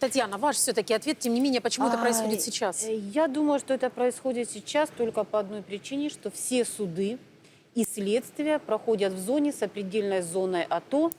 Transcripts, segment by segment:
Татьяна, ваш все-таки ответ, тем не менее, почему это А, происходит сейчас? э, Я думаю, что это происходит сейчас только по одной причине, что все суды и следствия проходят в зоне с определенной зоной АТО.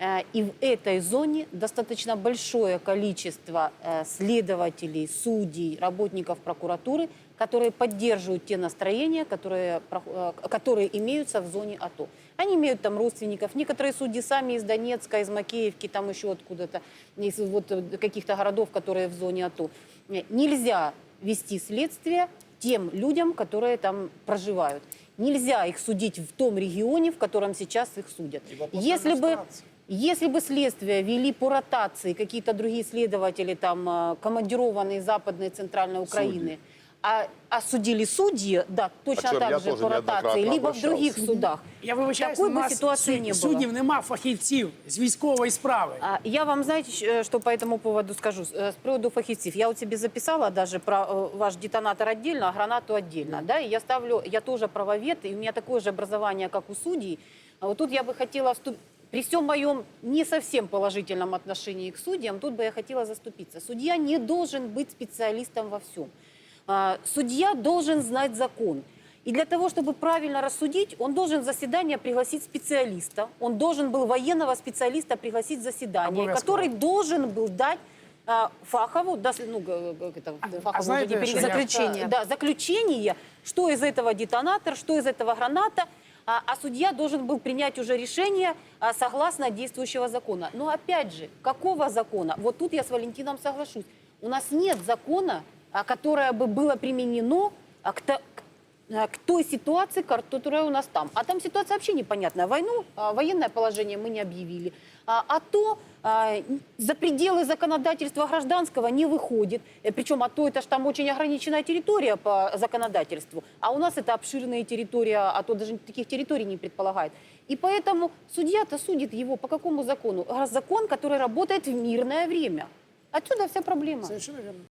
Э, И в этой зоне достаточно большое количество э, следователей, судей, работников прокуратуры, которые поддерживают те настроения, которые, э, которые имеются в зоне АТО. Они имеют там родственников. Некоторые судьи сами из Донецка, из Макеевки, там еще откуда-то, из вот каких-то городов, которые в зоне АТО. Нельзя вести следствие тем людям, которые там проживают. Нельзя их судить в том регионе, в котором сейчас их судят. Если бы, если бы следствие вели по ротации какие-то другие следователи, там, э, командированные из Западной и Центральной Украины, а, а судили судьи, да, точно чем я так же тоже по ротации, неоднократно либо в других обращался. судах. Я вибачаюсь, Такої у би нас ситуації суд- не було. суддів нема фахівців з військової справи. А, Я вам, знаете, щ- э, что по этому поводу скажу? С э, с приводу фахівців. Я у тебе записала даже про э, ваш детонатор отдельно, а гранату отдельно. Да? И я ставлю, я тоже правовед, и у меня такое же образование, как у судей. А вот тут я бы хотела вступить... при всем моем не совсем положительном отношении к судьям, тут бы я хотела заступиться. Судья не должен быть специалистом во всем. А, Судья должен знать закон. И для того, чтобы правильно рассудить, он должен заседание пригласить специалиста. Он должен был военного специалиста пригласить заседание, Обовязково. который должен был дать а, фахову, да, ну, это, фахову уже знаете, не Заключение. Да, заключение, что из этого детонатор, что из этого граната, а, а судья должен был принять уже решение а, согласно действующего закона. Но опять же, какого закона? Вот тут я с Валентином соглашусь. У нас нет закона, а, которое бы было применено к, к- а, к той ситуации, ко- которая у нас там. А там ситуация вообще непонятная. Войну, а, военное положение мы не объявили. А, а то а, за пределы законодательства гражданского не выходит. Э, Причем АТО это же там очень ограниченная территория по законодательству. А у нас это обширная территория, а то даже таких территорий не предполагает. И поэтому судья-то судит его по какому закону? А Закон, который работает в мирное время. Отсюда вся проблема. Совершенно вірно.